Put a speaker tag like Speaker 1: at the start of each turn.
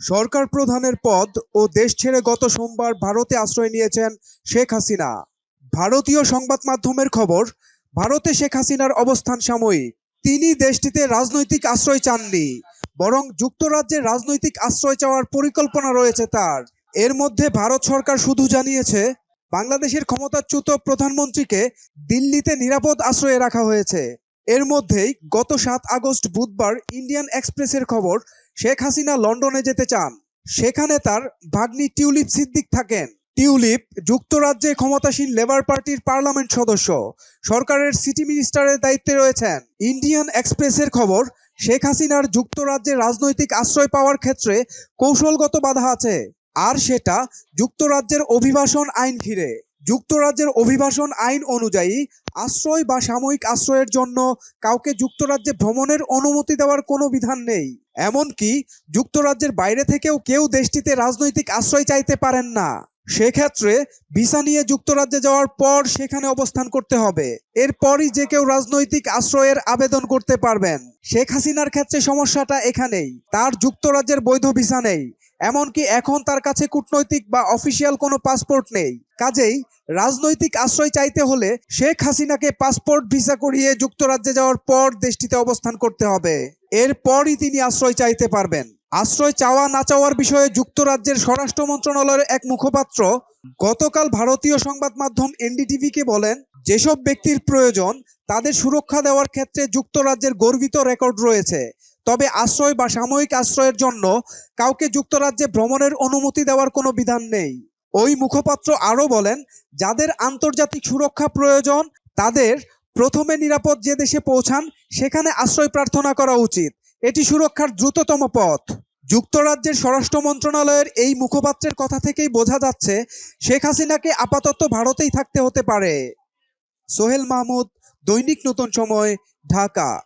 Speaker 1: সরকার প্রধানের পদ ও দেশ ছেড়ে গত সোমবার ভারতে আশ্রয় নিয়েছেন শেখ হাসিনা। ভারতীয় সংবাদ মাধ্যমের খবর, ভারতে শেখ হাসিনার অবস্থান সাময়িক। তিনি দেশটিতে রাজনৈতিক আশ্রয় চাননি, বরং যুক্তরাজ্যে রাজনৈতিক আশ্রয় চাওয়ার পরিকল্পনা রয়েছে তার। এর মধ্যে ভারত সরকার শুধু জানিয়েছে, বাংলাদেশের ক্ষমতাচ্যুত প্রধানমন্ত্রীকে দিল্লিতে নিরাপদ আশ্রয়ে রাখা হয়েছে। এর মধ্যেই গত সাত আগস্ট বুধবার ইন্ডিয়ান এক্সপ্রেসের খবর, শেখ হাসিনা লন্ডনে যেতে চান। সেখানে তার ভাগ্নি টিউলিপ সিদ্দিক থাকেন। টিউলিপ যুক্তরাজ্যে ক্ষমতাসীন লেবার পার্টির পার্লামেন্ট সদস্য, সরকারের সিটি মিনিস্টারের দায়িত্বে রয়েছেন। ইন্ডিয়ান এক্সপ্রেসের খবর, শেখ হাসিনার যুক্তরাজ্যে রাজনৈতিক আশ্রয় পাওয়ার ক্ষেত্রে কৌশলগত বাধা আছে, আর সেটা যুক্তরাজ্যের অভিবাসন আইন ঘিরে। যুক্তরাজ্যের অভিবাসন আইন অনুযায়ী আশ্রয় বা সাময়িক আশ্রয়ের জন্য কাউকে যুক্তরাজ্যে ভ্রমণের অনুমতি দেওয়ার কোনো বিধান নেই। এমনকি যুক্তরাজ্যের বাইরে থেকেও কেউ দেশটিতে রাজনৈতিক আশ্রয় চাইতে পারেন না। সেক্ষেত্রে ভিসা নিয়ে যুক্তরাজ্যে যাওয়ার পর সেখানে অবস্থান করতে হবে। এরপরই যে কেউ রাজনৈতিক আশ্রয়ের আবেদন করতে পারবেন। শেখ হাসিনার ক্ষেত্রে সমস্যাটা এখানেই। তার যুক্তরাজ্যের বৈধ ভিসা নেই। এমনকি এখন তার কাছে কূটনৈতিক বা অফিসিয়াল কোনো পাসপোর্ট নেই। কাজেই রাজনৈতিক আশ্রয় চাইতে হলে শেখ হাসিনাকে পাসপোর্ট ভিসা করিয়ে যুক্তরাজ্যে যাওয়ার পর দেশটিতে অবস্থান করতে হবে। এরপরই তিনি আশ্রয় চাইতে পারবেন। আশ্রয় চাওয়া না চাওয়ার বিষয়ে যুক্তরাজ্যের স্বরাষ্ট্র মন্ত্রণালয়ের এক মুখপাত্র গতকাল ভারতীয় সংবাদ মাধ্যম এনডিটিভিকে বলেন, যেসব ব্যক্তির প্রয়োজন, তাদের সুরক্ষা দেওয়ার ক্ষেত্রে যুক্তরাজ্যের গর্বিত রেকর্ড রয়েছে। তবে আশ্রয় বা সাময়িক আশ্রয়ের জন্য কাউকে যুক্তরাজ্যে ভ্রমণের অনুমতি দেওয়ার কোনো বিধান নেই। ওই মুখপাত্র আরও বলেন, যাদের আন্তর্জাতিক সুরক্ষা প্রয়োজন, তাদের প্রথমে নিরাপদ যে দেশে পৌঁছান, সেখানে আশ্রয় প্রার্থনা করা উচিত। এটি সুরক্ষার দ্রুততম পথ। যুক্তরাজ্যের স্বরাষ্ট্র মন্ত্রণালয়ের এই মুখপাত্রের কথা থেকেই বোঝা যাচ্ছে, শেখ হাসিনাকে আপাতত ভারতেই থাকতে হতে পারে। সোহেল মাহমুদ, দৈনিক নতুন সময়, ঢাকা।